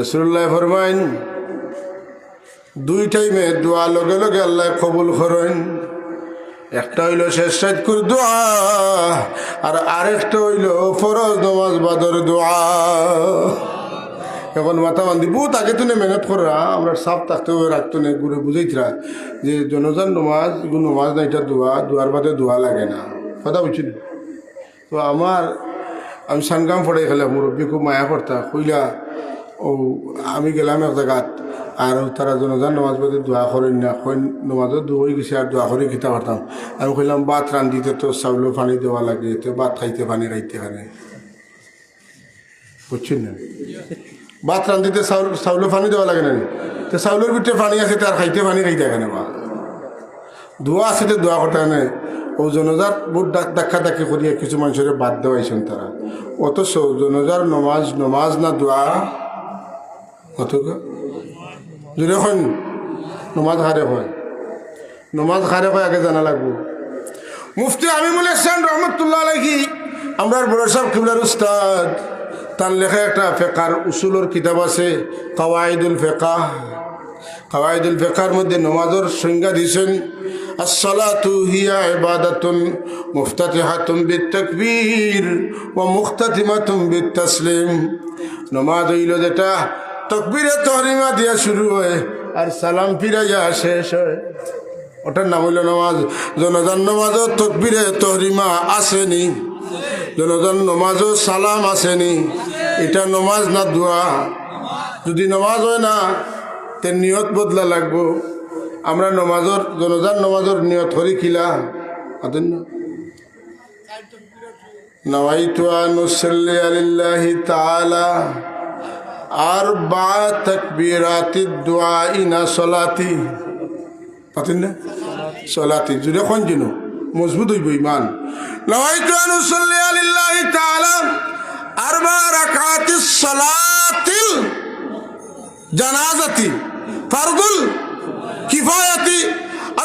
রসুল্লাহ ফরমাইন, দুই টাইমে দোয়া লগে লগে আল্লাহ কবুল করেন। একটা হইল শেষ সাইড করে দোয়া, আর আরেকটা হইল ফরজ নমাজ বাদর দোয়া। এখন মাথা বান্ধি বহুত আগে তো মেহনত করা, আমরা সাফ থাকতে হবে রাখতো না ঘুরে বুঝাইতরা যে জনজান নমাজ নমাজ না এটা দোয়া, দোয়ার বাদে দোয়া লাগে না। কথা বুঝছি তো আমার, আমি সানগাম পড়ে গেলাম মুরব্বী খুব মায়া করতা কইলা ও আমি গেলাম এক জায়গাত, আর তারা জনজান নমাজ বাদে দোয়া করেন না, কইন নমাজও গেছে, আর দোয়া করে খেতে পারতাম আমি কইলাম, ভাত রান্ধিতে তো চাউলের পানি দেওয়া লাগে, তো ভাত খাইতে পানি রাইতে খানে বুঝছেন না? ভাত রান্ধিতে চাউল চাউলের পানি দেওয়া লাগে না তো চাউলের ভিতরে পানি আছে তার খাইতে পানি খাইতে এখানে বা? দোয়া আছে তো দোয়া করতে হয় ও জনজার বহুত ডাক দেখা ডাকি করিয়া কিছু মানুষের বাদ দেওয়াইছেন তারা অথচ জনজার নমাজ নমাজ না দোয়া কত যদি এখন নমাজ হারে হয়, নমাজ হারে হয় আগে জানা লাগবো। মুফতি আমিমুল ইসলাম রহমতুল্লাহ আলহি আমরা বড় সাহেব কিবলার উস্তাদ, তার লেখা একটা ফেকার উসুলোর কিতাব আছে কাওয়াইদুল ফেকা কাওয়াইদুল ফেকার মধ্যে নমাজের সংজ্ঞা দিয়েছেন, আসসালাতু হিয়া ইবাদাতুন মুফতাতিহাতুন বিতাকবীর ওয়া মুখতাতিমাতুন বিতাসলিম নমাজ হইল যেটা তকবীরে তহরিমা দিয়া শুরু হয় আর সালাম ফিরাইয়া শেষ হয় ওটার নাম হইল নমাজ জনজান নমাজও তকবীরে তহরিমা আসেনি জনজান নমাজও সালাম আসেনি এটা নমাজ না দোয়া যদি নমাজ হয় না তে নিয়ত বদলা লাগবো আমরা নমাজর জনজান নমাজর নিয়ত হরি খিলা আতেন না نويت أن أصلي لله تعالى أربع تكبيرات الدعاء إن صلاتي পাতেন না সলাতি জুড়ে কোন জিন মজবুত হইব ইমান নওয়াইতু আন উসাল্লি আলিল্লাহি তাআলা আরবা রাকাতিস সালাতিল জানাজাতি ফারদুল কিফায়াতি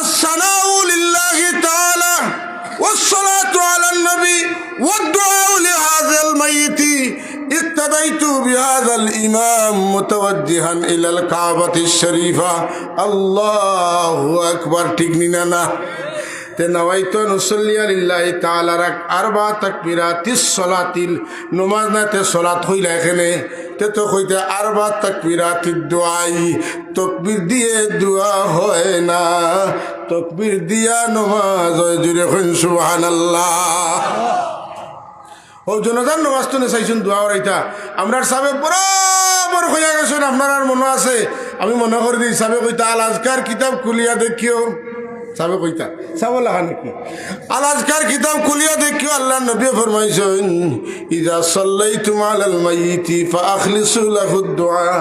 الصلاة لله تعالى والصلاة على النبي والدعاء لهذا الميت اقتديت بهذا الإمام متوجها إلى الكعبة الشريفة الله أكبر تقنيننا نويت أن أصلي لله تعالى رك أربع تكبيرات الصلاة نماز نت صلاة হইলা এখানে তে তো কইতে আরবা তাকবিরাত দোয়াই তকবির দিয়ে দোয়া হয় না তকবির দিয়া নমাজ হয় জুড়ে খুন সুবহানাল্লাহ ও জনতার নমাজ তো চাইছুন দোয়া রাইতা আমরা সাবে বরাবর হইয়া গেছেন, আপনার আর মনে আছে। আমি মনে করে দিই সাবে কইতা, আল আজকার কিতাব খুলিয়া দেখিও। সাবে কইতা সাব লাগা নাকি? আল আজকার কিতাব খুলিয়া দেখিও, আল্লাহ নবী ফরমাইছেন, ইজা সাল্লাইতুম আলাল মাইয়িতি ফাআখলিসু লাহু দুআ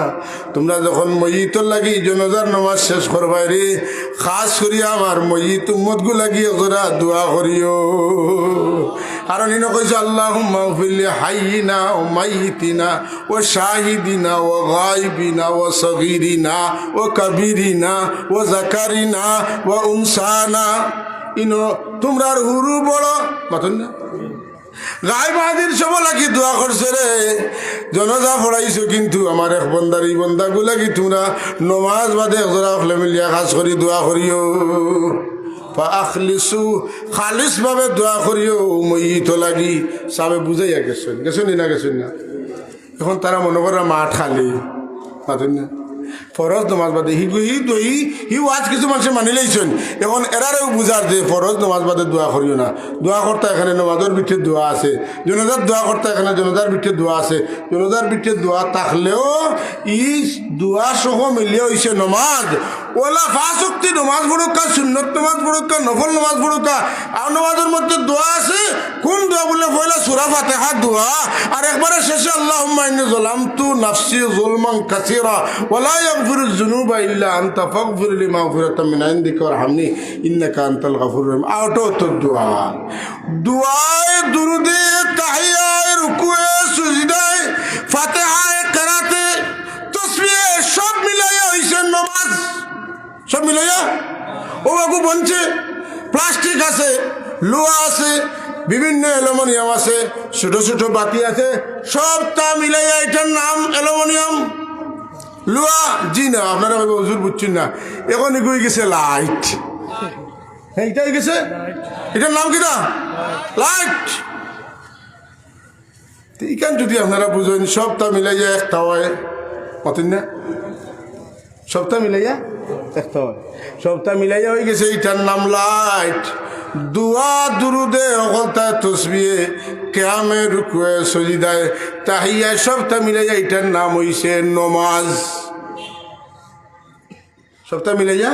তোমরা যখন ময়িতর লাগি জনজার নামাজ শেষ করবাই রে, খাস করিয়া আমার ময়িত উম্মত গু লাগি দোয়া করিও। কারণ ইনো কইছে আল্লাহ মাহফিল্লি হাইনা ও মাইতিনা ও শাহিদিনা ও গাইবিনা ও সগিরিনা ও কবিরিনা ও জাকারিনা ও উনসানা। ইনো তোমরার হুরু বড় মাতন না। গাই বাহাদির সব লাগি দোয়া করছে রে? জনজা পড়াইছো কিন্তু আমার এক বন্দার, এই বন্দাগু লাগি তোমরা নমাজ বাদে একজোড়া হলে মিলিয়া কাজ করি, দোয়া করিও। আখলিসু খালিস ভাবে দোয়া করিও মই তো লাগি সাবে বুঝাইয়া গেছেন। গেছেন না গেছেন না? এখন তারা মনে করে মাঠ খালি। না? ফরজ নমাজ বাদে। হি হি হি হি ওয়াজ কিছু মানুষে মানি লাইছেন। এখন এরারেও বুঝার যে ফরজ নমাজ বাদে দোয়া করিও না। দোয়া করতে এখানে নমাজের বিঠে দোয়া আছে। জনজার দোয়া করতে এখানে জনজার বিঠে দোয়া আছে। জনজার বিঠে দোয়া থাকলেও ই দোয়া সহ মিলিয়ে হয়েছে নমাজ। ওলা ফাঁসক্তি নমাজ পড়ুকা সুন্নত নমাজ পড়ুকা নফল নমাজ পড়ুকা আর নমাজের মধ্যে দোয়া আছে। কোন দোয়া বলে পয়লা সুরা ফাতেহা দোয়া? আর একবারে শেষে আল্লাহ জলাম তু নাফসি জুলমান কাসিরা। ওলা ইয়াগফিরু যুনুবা ফক আনতা ফাগফির লি মিনাইন মিন ইনদিকা ওয়ারহামনি ইন্নাকা আনতাল গাফুরুর রহিম আউট অফ দ্য। দোয়া দোয়ায়ে দুরুদে, তাহিয়ায়ে, রুকুয়ে, সুজদায়ে, ফাতিহায়ে, কারাতে, তাসবিহে সব মিলাইয়া হইছে নামাজ। সব মিলাইয়া? ও বাবু বনছে প্লাস্টিক আছে, লোহা আছে, বিভিন্ন অ্যালুমিনিয়াম আছে, ছোট ছোট বাতি আছে, সব তা মিলাইয়া এটার নাম অ্যালুমিনিয়াম। লুয়া, জি না, আপনারা হুজুর বুঝছেন না। এখন এগুই গেছে লাইট। হ্যাঁ এটা গেছে? এটার নাম কি না? লাইট। ইকান যদি আপনারা বুঝেন, সবটা মিলাইয়া একটা হয়। মতেন না? সবটা মিলাইয়া একটা হয়। সবটা মিলাইয়া হয়ে গেছে এটার নাম লাইট। দুয়া, দুরুদে অকলতা তসবিয়ে কেয়ামে রুকুয়ে, সজিদায় তাহিয়া সবটা মিলাইয়া এটার নাম হইছে নমাজ। সবটা মিলাইয়া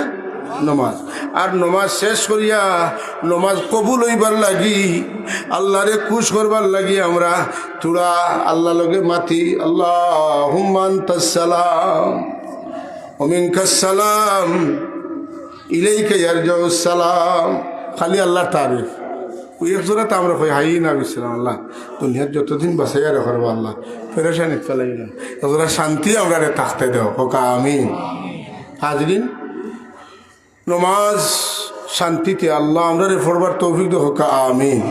নমাজ। আর নমাজ শেষ করিয়া নমাজ কবুল হইবার লাগি, আল্লাহরে খুশ করবার লাগি আমরা তোরা আল্লাহ লগে মাতি। আল্লাহ হুমান তাসালাম ওমিনকাসালাম ইলাইকে সালাম। খালি আল্লাহর তারিফ ওই এক জোড়া তো আমরা কই হাই না বিছিলাম আল্লাহ দুনিয়ার যতদিন বাসাইয়া রাখবো আল্লাহ ফেরেশানি ফেলাই না এতটা শান্তি আমরা রে থাকতে দেও হোকা আমি হাজরিন নমাজ শান্তিতে আল্লাহ আমরা রে ফরবার তৌফিক দে হোকা আমিন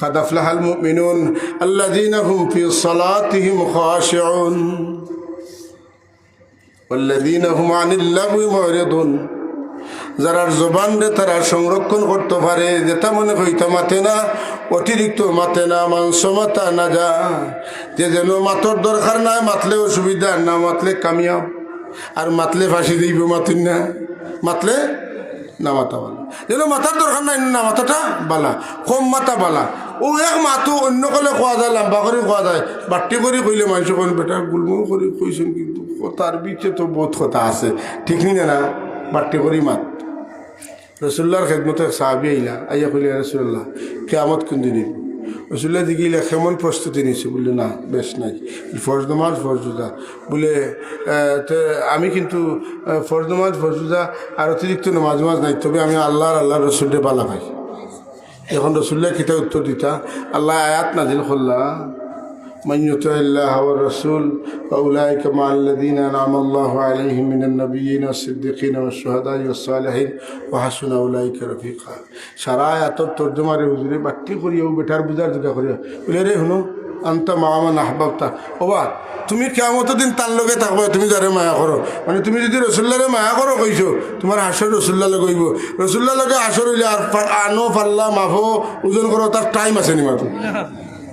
قد أفلح المؤمنون الذين هم في صلاتهم خاشعون والذين هم عن اللغو معرضون যারার জবান তারা সংরক্ষণ করতে পারে যেটা মনে হইতে মাতে না, অতিরিক্ত মাতে না, মাংস মাতা না যা। যে যেন মাতর দরকার নাই, মাতলে অসুবিধা, না মাতলে কামিয়াব। আর মাতলে ফাঁসি দিব মাতুন না। মাতলে না মাতা বালা। যেন মাথার দরকার নাই, না মাথাটা বালা, কম মাথা বালা। ও এক মাথো অন্য কলে খোয়া যায়, লম্বা করে খোয়া যায়। বাট্টি করে কইলে মানুষ কোন বেটা গুলমুল করে কইছেন কিন্তু তার বিচে তো বহুত কথা আছে। ঠিক নি না বাট্টি করি মাত। রসুল্লাহর খেদমতে সাহাবি আইলা, আইয়া কইলে রসুল্লাহ কেয়ামত কোন দিন রসুল্লাহ দিকে কেমন প্রস্তুতি নিছে? বললে, না, বেশ নাই। ফরজ নমাজ ফরজুদা বলে আমি কিন্তু ফরজ নমাজ ফরজুদা আর অতিরিক্ত নমাজ, মাজ নাই, তবে আমি আল্লাহর আল্লাহ রসুলরে বালা পাই। এখন রসুল্লাহ কিতা উত্তর দিতা, আল্লাহ আয়াত নাজিল করলা। من يطع الله والرسول فأولئك مع الذين أنعم الله عليهم من النبيين والصديقين والشهداء والصالحين وحسن أولئك رفيقا সারা আয়াতর তর্জমারে হুজুরে বাট্টি করিও বেটার বুঝার দুটা করিও বলে রে শুনো আন্তা মামা আহবাবতা ওবা তুমি কেমত দিন তার লগে থাকবে তুমি যারে মায়া করো মানে তুমি যদি রসুল্লারে মায়া করো কইছো তোমার হাসর রসুল্লালে কইব রসুল্লাহ লগে হাসর হইলে আর পা- আনো পাল্লা মাফো ওজন করো তার টাইম আছে নি মাত্র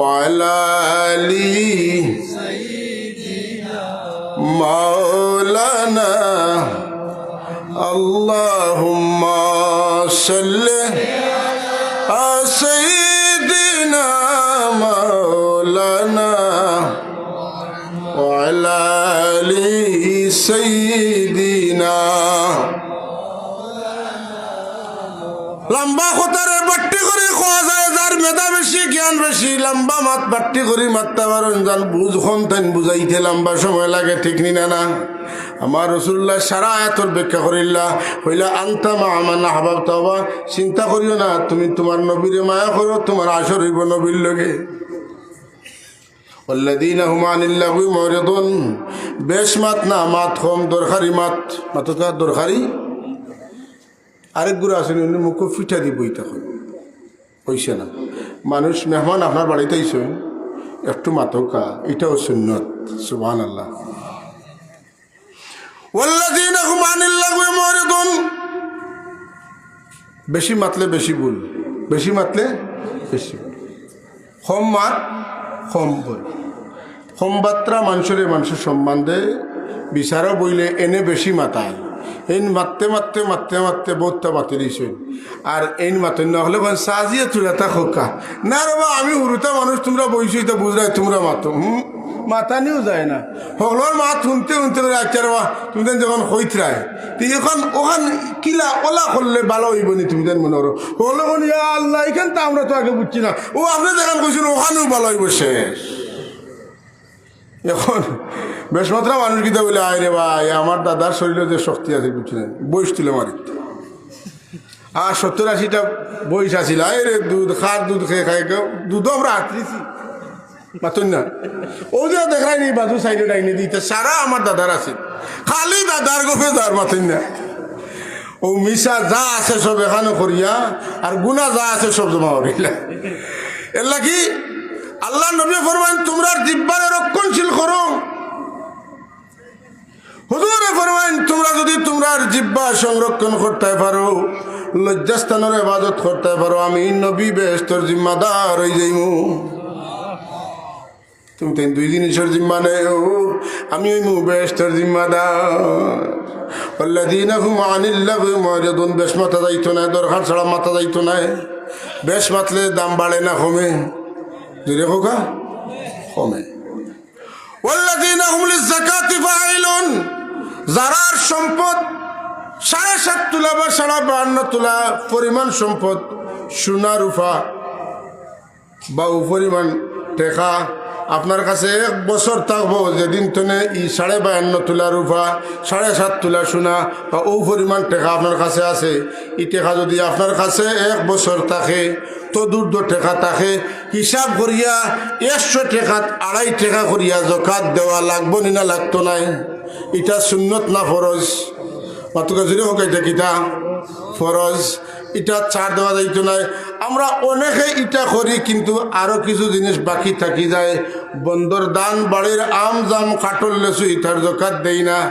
وعلى آل مولانا. اللهم صل على سيدنا مولانا وعلى آل سيدنا লম্বা কথারে বাট্টি করে খোয়া যায় যার মেধা বেশি জ্ঞান বেশি লম্বা মাত বাট্টি করে মারতে পারেন যান বুঝ তাই বুঝাইতে লম্বা সময় লাগে ঠিক নি না না আমার রসুল্লাহ সারা আয়াতর ব্যাখ্যা করিল্লা হইলা আন্তা মা আমার না হাবাব তাবা চিন্তা করিও না তুমি তোমার নবীরে মায়া করো তোমার আসর হইব নবীর লগে والذين هم عن اللغو معرضون বেশ মাত না মাত কম দরকারি মাত মাতকা দরকারি আরেক গুরু আসেন উনি মুখ ফিটা দিব তখন। কইছে না, মানুষ মেহমান আপনার বাড়িতে আইসেন, একটু মাতকা এটাও সুন্নত সুবান আল্লাহ বেশি মাতলে বেশি ভুল বেশি মাতলে বেশি ভুল কম মাত, হোম বল। কম বাত্রা মানুষের মানুষের সম্বন্ধে বিচারও বইলে এনে বেশি মাতায়। এই মারতে মারতে মারতে মারতে বহুতটা মাতি দিয়েছেন আর এই মাতেন না হলে মানে সাজিয়ে তুলে তা খোকা। না রে বা আমি উরুতা মানুষ তোমরা বইছো এটা বুঝলাই তোমরা মাতো। হুম? মাতানিও যায় না। হগলোর মা শুনতে শুনতে আচ্ছা বা তুমি যখন হইতরায় তো এখন ওখান কিলা ওলা করলে ভালো হইব নি তুমি দেন মনে করো। হলো আল্লাহ এখান তো আমরা তো আগে বুঝছি না। ও, আপনি যেখান কইছেন ওখানেও ভালো হইব শেষ। এখন বেশমাত্রা মানুষ কিতা বলে, আয় রে ভাই, আমার দাদার শরীরে যে শক্তি আছে বুঝছেন বয়স তুলে মারি আর সত্তর আশিটা বয়স আসিল আয় রে, দুধ খার দুধ খেয়ে খাই, কেউ দুধও আমরা আটরিছি মাতুন না। ও যে দেখাই নি বাজু সাইডে ডাইনে দিতে, সারা আমার দাদার আছে। খালি দাদার গোপে দার মাতুন না। ও মিশা যা আছে সব এখানে করিয়া, আর গুণা যা আছে সব জমা করিলা এর লাগি আল্লাহ নবী ফরমান তোমরা জিব্বারে রক্ষণশীল করো হুজুরে ফরমান তোমরা যদি তোমরা জিব্বা সংরক্ষণ করতে পারো লজ্জাস্থানের ইবাদত করতে পারো আমি নবী বেস্তর জিম্মাদার হয়ে যাইমু তুমি তো দুই জিনিসের জিম্মা নেও আমি ওই মু বেস্তর জিম্মাদার والذين هم عن اللغو معرضون বেশ মাথা যাইতো না দরকার ছাড়া মাথা যাইতো না বেশ মাতলে দাম বাড়ে না কমে জোরে কোকা কমে যারার সম্পদ, সাড়ে সাত তোলা বা সাড়ে বাহান্ন তোলা পরিমাণ সম্পদ, সোনা, রূপা বা পরিমাণ টেকা আপনার কাছে এক বছর থাকব, যেদিন তনে ই সাড়ে বায়ান্ন তোলা রূপা সাড়ে সাত তোলা সোনা বা ও পরিমাণ টেকা আপনার কাছে আছে ই টেকা যদি আপনার কাছে এক বছর থাকে, তো দূর টেকা থাকে। হিসাব করিয়া একশো টেকাত আড়াই টেকা করিয়া জকাত দেওয়া লাগবো নি না লাগতো নাই? এটা সুন্নত না ফরজ? মাতুকা জুড়ে হোক এটা কিতা? ফরজ। এটা ছাড় দেওয়া যাইতো নাই? আমরা অনেকে ইটা করি, কিন্তু আরও কিছু জিনিস বাকি থাকি যায়। বন্দর দান, বাড়ির আম জাম কাটল লেসু ইটার জকাত দেই না।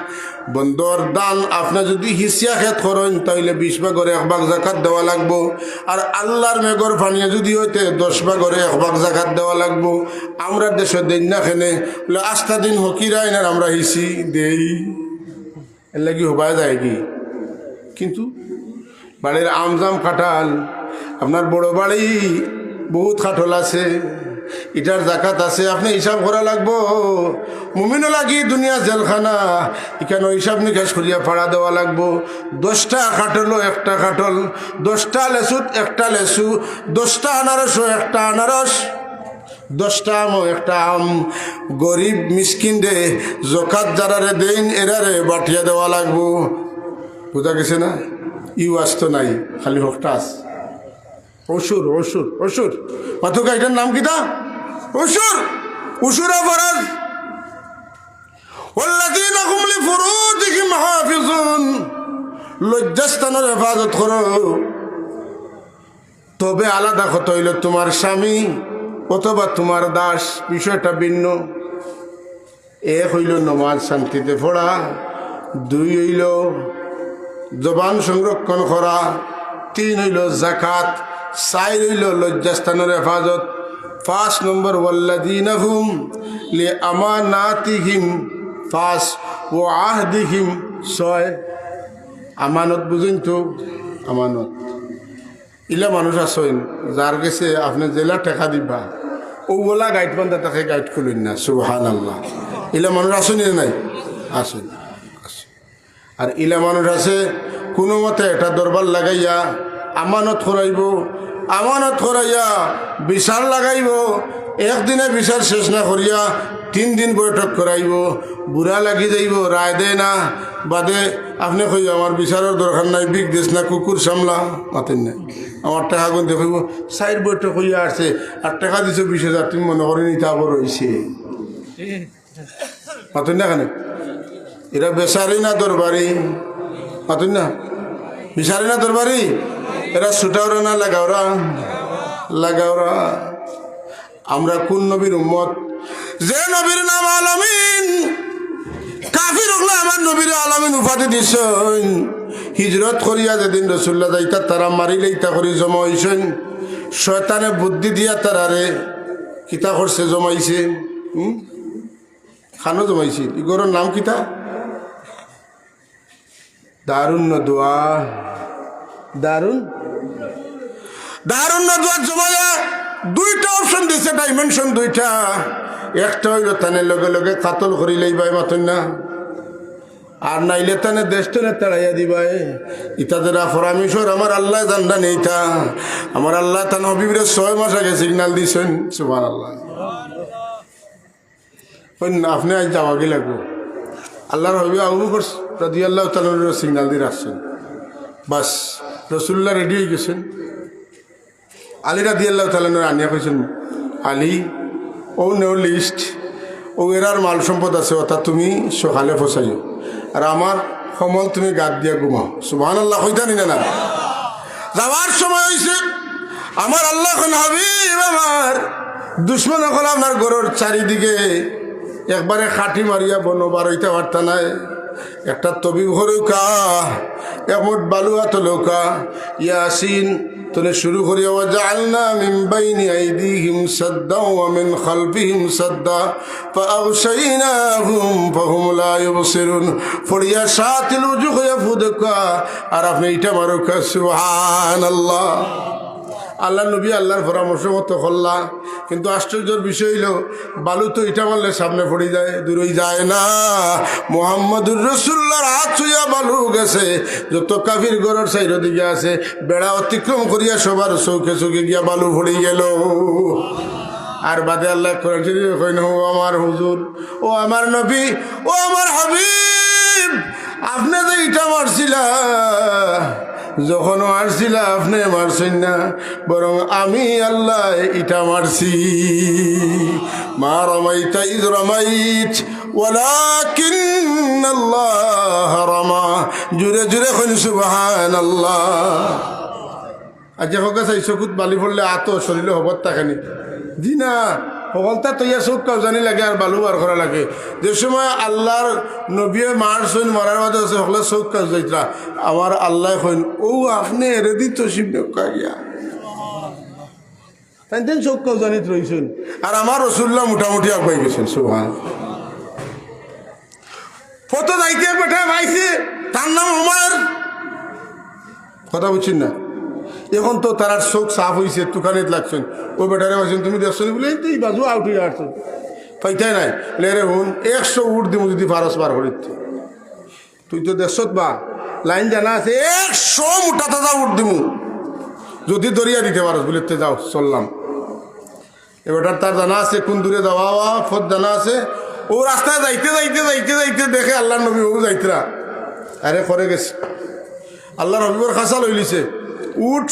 বন্দর দান, আপনি যদি হিসিয়া খেত করেন তাহলে বিশ ভাগরে এক ভাগ জাকাত দেওয়া লাগবো। আর আল্লাহর মেঘর ফানিয়ে যদি হইতে, দশ ভাগরে এক ভাগ জাকাত দেওয়া লাগবো। আমরা দেশের দেন না খেনে। বলে আস্থা দিন হকিরাই না আমরা হিসি দেই। এর লাগি হবায় যায় কি? কিন্তু বাড়ির আমজাম কাঁঠাল, আপনার বড় বাড়ি, বহুত কাঠল আছে, ইটার জাকাত আছে, আপনি হিসাব করা লাগবো। মুমিনও লাগি দুনিয়া জেলখানা, এখানে হিসাব নিকাশ করিয়া ভাড়া দেওয়া লাগবো। দশটা কাঠলো একটা কাঠল, দশটা লেসুত একটা লেসু দশটা আনারসও একটা আনারস, দশটা আম একটা আম। গরিব মিসকিন রে, জকাত যারারে দেন এরারে বাটিয়া দেওয়া লাগবো। বোঝা গেছে না? ইউ আসতো নাই, খালি হকটাস অসুর অসুর অসুর। পাথুকা এটার নাম কি কিতা অসুর। অসুরা ফরাজ। লজ্জাস্থানের হেফাজত করো। তবে আলাদা কত হইল তোমার স্বামী অথবা তোমার দাস, বিষয়টা ভিন্ন। এক হইল নমাজ শান্তিতে ফোড়া দুই হইল জবান সংরক্ষণ করা, তিন হইল জাকাত চার হইল লজ্জাস্থানের হেফাজত, পাঁচ নম্বর ওয়াল্লাদিনাহুম লি আমানাতিহিম পাঁচ ও আহ আহদিহিম ছয়, আমানত বুঝুন তো, আমানত। ইলা মানুষ আসইন যার গেছে আপনি জেলা টেকা দিবা ওগুলা গাইড বান্ধা তাকে গাইড করলেন না সুহান আল্লাহ ইলা মানুষ আসেনি নাই? আসেন আর ইলা মানুষ আছে কোনো মতে একটা দরবার লাগাইয়া আমানত করাইব আমানত করাইয়া বিচার লাগাইব একদিনে বিচার শেষ না করিয়া তিন দিন বৈঠক করাইব বুড়া লাগি যাইব রায় দেয় না বাদে আপনি কই আমার বিচারের দরকার নাই বিগ দেশ না কুকুর সামলা মাতেন নাই। আমার টাকা গুণ দেখাইব সাইড বৈঠক হইয়া আসছে আর টাকা দিছো বিশ হাজার তুমি মনে করি নিতে আবার রয়েছে মাতেন না কেন? এরা বেচারি না দরবারি? মাতুন না? বিচারি না দরবারি? এরা ছুটাওরা না লাগাওরা? লাগাওরা। আমরা কোন নবীর উম্মত? যে নবীর নাম আলামিন, কাফির হলে আমার নবীর আলামিন উপাধি দিছেন। হিজরত করিয়া যেদিন রসুল্লাহ যাইতা, তারা মারিলেইতা করি জমা হইছেন। শয়তানে বুদ্ধি দিয়া তারারে কিতা করছে, জমাইছে? খানো জমাইছিল ইগরের নাম কিতা? দারুণ দোয়া। দারুণ? দারুণ দোয়া জমায়া দুইটা অপশন দিছে ডাইমেনশন দুইটা। একটা হইল তানে লগে লগে কাতল করি লইবাই মাতন না। আর নাইলে তানে দেশটনে তাড়াইয়া দিবাই ইতা ইতাদের ফরামিশর আমার আল্লাহ জানডা নেইতা আমার আল্লাহ তান হবিবরে ছয় মাস আগে সিগনাল দিছেন সুমান আল্লাহ আপনি আজ যাওয়া গিয়ে লাগবো? আল্লাহর হবি আবু বকর রাজি আল্লাহ তালের সিগনাল দিয়ে রাখছেন। বাস রসুল্লাহ রেডি হয়ে গেছেন। আলী রাদি আল্লাহ তালের আনিয়া কইছেন, আলী, ও নেও লিস্ট ও এরার মাল সম্পদ আছে, অর্থাৎ তুমি সকালে ফসাইও। আর আমার সমল তুমি গাত দিয়া ঘুমাও। সুবাহ আল্লাহ হইতানি না না যাওয়ার সময় হয়েছে আমার আল্লাহ হাবিব আমার, দুশ্মন এখন আপনার ঘরের চারিদিকে একবারে খাটি মারিয়া বন বারইতে পারতা নাই। একটা তবি ভরৌকা এমট বালুয়া তলৌকা ইয়াসিন, তোলে শুরু করিয়া জালনা মিন বাইনি আইদিহিম সাদ্দা ওয়া মিন খালফিহিম সাদ্দা ফাআগশাইনাহুম ফাহুম লা ইউবসিরুন ফড়িয়া সাতিল উজু হইয়া ফুদকা, আর আপনি এটা মারুকা, সুবহানাল্লাহ। আল্লাহ নবী আল্লাহর পরামর্শ মতো করলা। কিন্তু আশ্চর্যের বিষয় হইল, বালু তো ইটা মারলে সামনে পড়ে যায় দূরই যায় না। মোহাম্মদুর রসুল্লার হাত ছুঁয়া বালু গেছে। যত কাফির গড়ের সাইড দিকে আছে, বেড়া অতিক্রম করিয়া সবার চৌকে চৌকে গিয়া বালু পড়ে গেল। আর বাদে আল্লাহ কইন ও আমার হুজুর, ও আমার নবী, ও আমার হাবিব, আপনি যে ইটা মারছিলা যখন মারছিলা, আপনি মারছেন না, বরং আমি আল্লাহ ইটা মারছি। মা রমাইতা ইদ রমাইত ওয়ালাকিন আল্লাহ রমা। জুড়ে জুড়ে কইন সুবহান আল্লাহ আজ হোক চাই চকুত বালি পড়লে আত, শরীরে হবত তাকানি জি না সকলটা তৈয়া চোখ কাউজানি লাগে আর বালু বার করা লাগে। যে সময় আল্লাহর নবীয়ে মার সৈন মরার মাঝে আছে, সকলে চোখ কাজ যাইতরা আমার আল্লাহ কইন ও আপনি এরে দি তো শিব গিয়া। তাই তেন চোখ কাউজানিত রইছেন আর আমার রসুল্লাহ মোটামুটি আগুয়াই গেছেন সুহান ফটো যাইতে বেটা ভাইছে তার নাম আমার কথা বুঝছেন না এখন তো তার চোখ সাফ হয়েছে তুকানিত লাগছেন। ওই বেটারে বলছেন তুমি দেখছ বলে, এই বাজু, আউট হয়ে আসছো। পাইতাই নাই। লেরে হুন, একশো উঠ দিব যদি ফারস বার করিতে তুই তো দেখছত বা, লাইন জানা আছে, একশো মোটা তাজা উঠ দিমু। যদি দরিয়া দিতে পারস, বলে যাও, চললাম। এবারটার তার জানা আছে, কোন দূরে যাওয়া ফত জানা আছে? ও রাস্তায় যাইতে যাইতে যাইতে যাইতে, দেখে আল্লাহ নবী ও যাইতরা। আরে, করে গেছে। আল্লাহ রবিবার খাসা লইলিছে। উঠ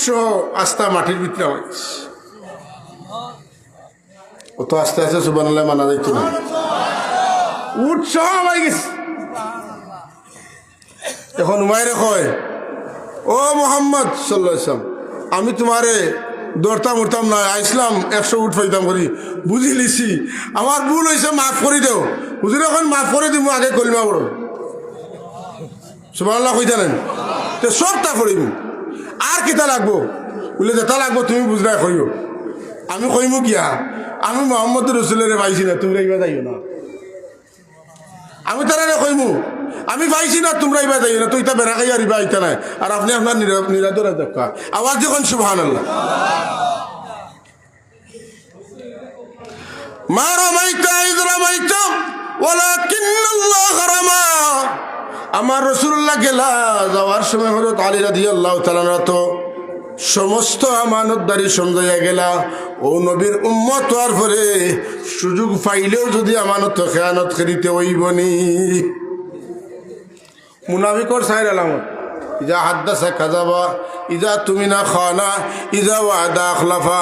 আস্তা মাটির ভিতরে হয়েছে ও তো আস্তে আস্তে সুবান মানা যাইতো না। উঠ আমায় গেছে। এখন উমায়রে কয়, ও মোহাম্মদ সাল্লাম, আমি তোমারে দৌড়তাম, উঠতাম না, আইসলাম, একশো উঠ পাইতাম করি। বুঝি লিছি আমার ভুল হয়েছে মাফ করে দেও। বুঝলি এখন মাফ করে দিব, আগে কলিমা বড় সুবাহ কইতালেন। তো সব তা করিম আর কিতা লাগবো? বলে যেটা লাগবো, তুমি বুঝলাই করিও আমি কইম কিয়া? আমি মোহাম্মদ রসুলের পাইছি না, তোমরা ইবা যাইও না। আমি তারা কইমু, আমি পাইছি না, তোমরা ইবা যাইও না। তুই তা বেড়া খাই আর ইবা আইতা নাই। আর আপনি আপনার নিরাদরা দেখা আওয়াজ যখন সুবহান আল্লাহ মা রমাইতা ইদ রমাইতা আল্লাহ রামা আমার রসুল্লাহ গেলা যাওয়ার সময় হজরত আলী রাধি আল্লাহ তালানা তো সমস্ত আমানতদারি সমঝাইয়া গেলা। ও নবীর উম্মত হওয়ার পরে সুযোগ পাইলেও যদি আমানত খেয়ানত করিতে ওইবনি মুনাফিকর সাইর আলামত, ইজা হাদ্দাসা খাজাবা ইজা তুমি না খানা, ইজা ওয়াদা আখলাফা।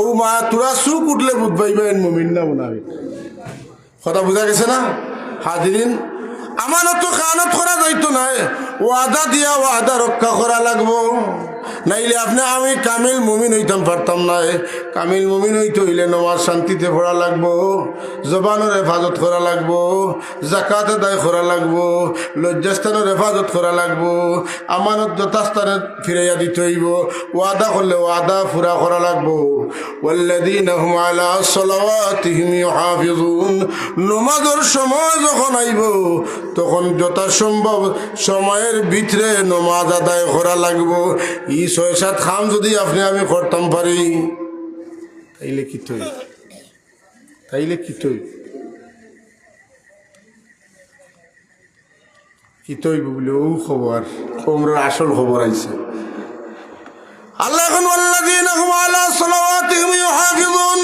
ও মা, তোরা চুক উঠলে বুধবাইবা মমিন না মুনাফিক। কথা বোঝা গেছে না? হাজিরিন আমানত কানত করা যাইতো নাই ওয়াদা দিয়া ওয়াদা রক্ষা করা লাগবো। নাইলে আপনি আমি কামিল মুমিন হইতাম পারতাম না কামিল মুমিন হইতে হইলে নমাজ শান্তিতে পড়া লাগবো জবানের হেফাজত করা লাগবো জাকাত আদায় করা লাগবো লজ্জাস্থানের হেফাজত করা লাগবো আমানত যথাস্থানে ফিরাইয়া দিতে হইব ওয়াদা করলে ওয়াদা ফুরা করা লাগবো والذين هم على صلواتهم يحافظون নমাজের সময় যখন আইব তখন যথাসম্ভব সময়ের ভিতরে নমাজ আদায় করা লাগবো ই ছয় সাত খাম যদি আপনি আমি করতাম পারি তাইলে কি তৈ তাইলে কি তৈ কি তৈব বলে ও খবর ওমরার আসল খবর আইছে আল্লাহ এখন والذين هم على صلواتهم يحافظون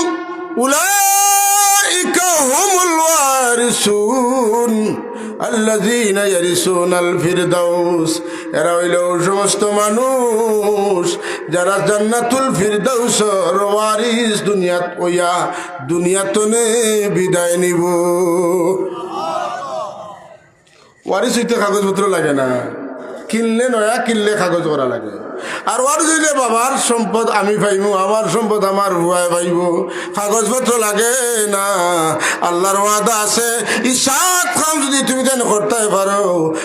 أولئك هم الوارثون الذين يرثون الفردوس এরা হইল সমস্ত মানুষ যারা জান্নাতুল ফিরদাউসর ওয়ারিস দুনিয়াত ওয়া দুনিয়াতনে বিদায় নিব। ওয়ারিস হইতে কাগজপত্র লাগে না। কিনলে নয়া কিনলে কাগজ করা লাগে। আর ওর যদি বাবার সম্পদ আমি পাইব আমার সম্পদ আমার ভুয়ায় পাইব। কাগজপত্র লাগে না, আল্লাহর ওয়াদা আছে। ইসাত কাম যদি তুমি তেন করতে পারো,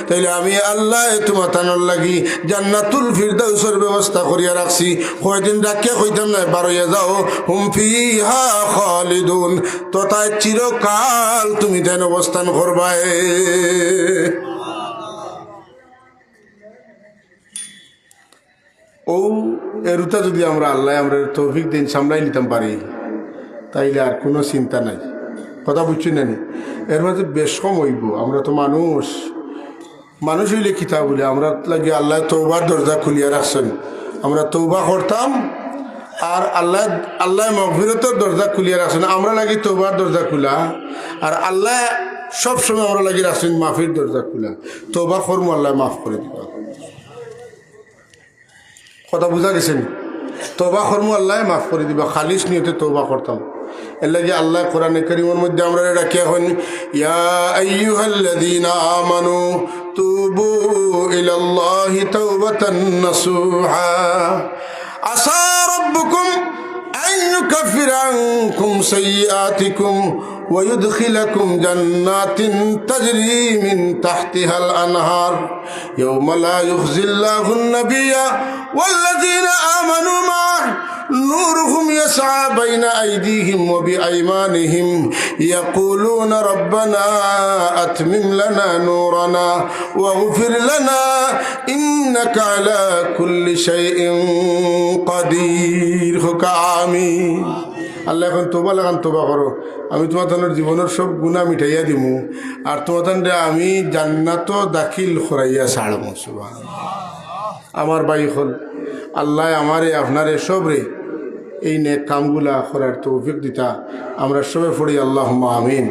তাইলে আমি আল্লাহ তোমার তানোর লাগি জান্নাতুল ফিরদাউসের ব্যবস্থা করিয়া রাখছি। কয়দিন রাখিয়া কইতাম না বারোয়া যাও। হুম ফিহা খালিদুন তো তাই চিরকাল তুমি তেন অবস্থান করবায় ও এরুতা যদি আমরা আল্লাহ আমরা তৌফিক দিন সামলাই নিতাম পারি, তাইলে আর কোনো চিন্তা নাই। কথা বুঝছি না এর মাঝে বেশ কম হইব। আমরা তো মানুষ। মানুষ হইলে কিতা বলে? আমরা লাগে আল্লাহ তৌবার দরজা খুলিয়া রাখছেন। আমরা তৌবা করতাম আর আল্লাহ আল্লাহ মগফিরতের দরজা খুলিয়া রাখছেন। আমরা লাগি তৌবার দরজা খোলা আর আল্লাহ সবসময় আমরা লাগি রাখছেন মাফির দরজা খোলা। তৌবা করব আল্লাহ মাফ করে দিবা। কথা বোঝা গেছে নি তোবা কর্ম, আল্লাহ মাফ করে দিবা। খালিস নিয়তে তোবা করতাম। এর লাগে আল্লাহ কোরআনে করিমের মধ্যে আমরা ডাকিয়া হন ইয়া আমানু তুবু ইলাল্লাহি তাওবাতান নাসুহা। আসা রাব্বুকুম আন ইউকাফিরা আনকুম সাইয়্যাতিকুম। ويدخلكم جنات تجري من تحتها الأنهار. يوم لا يخزي الله النبي والذين آمنوا معه. نورهم يسعى بين أيديهم وبأيمانهم. يقولون ربنا أتمم لنا نورنا واغفر لنا إنك على كل شيء قدير. آمين. আল্লাহ এখন তোবা লাগান, তোবা করো। আমি তোমার তাদের জীবনের সব গুণা মিঠাইয়া দিমু। আর তোমার তাদের আমি জান্নাত দাখিল খরাইয়া ছাড়মু সুবাহ আমার বাই হল, আল্লাহ আমারে, আপনারে সবরে এই নে কামগুলা করার তৌফিক দিতা। আমরা সবে পড়ি আল্লাহ আমিন।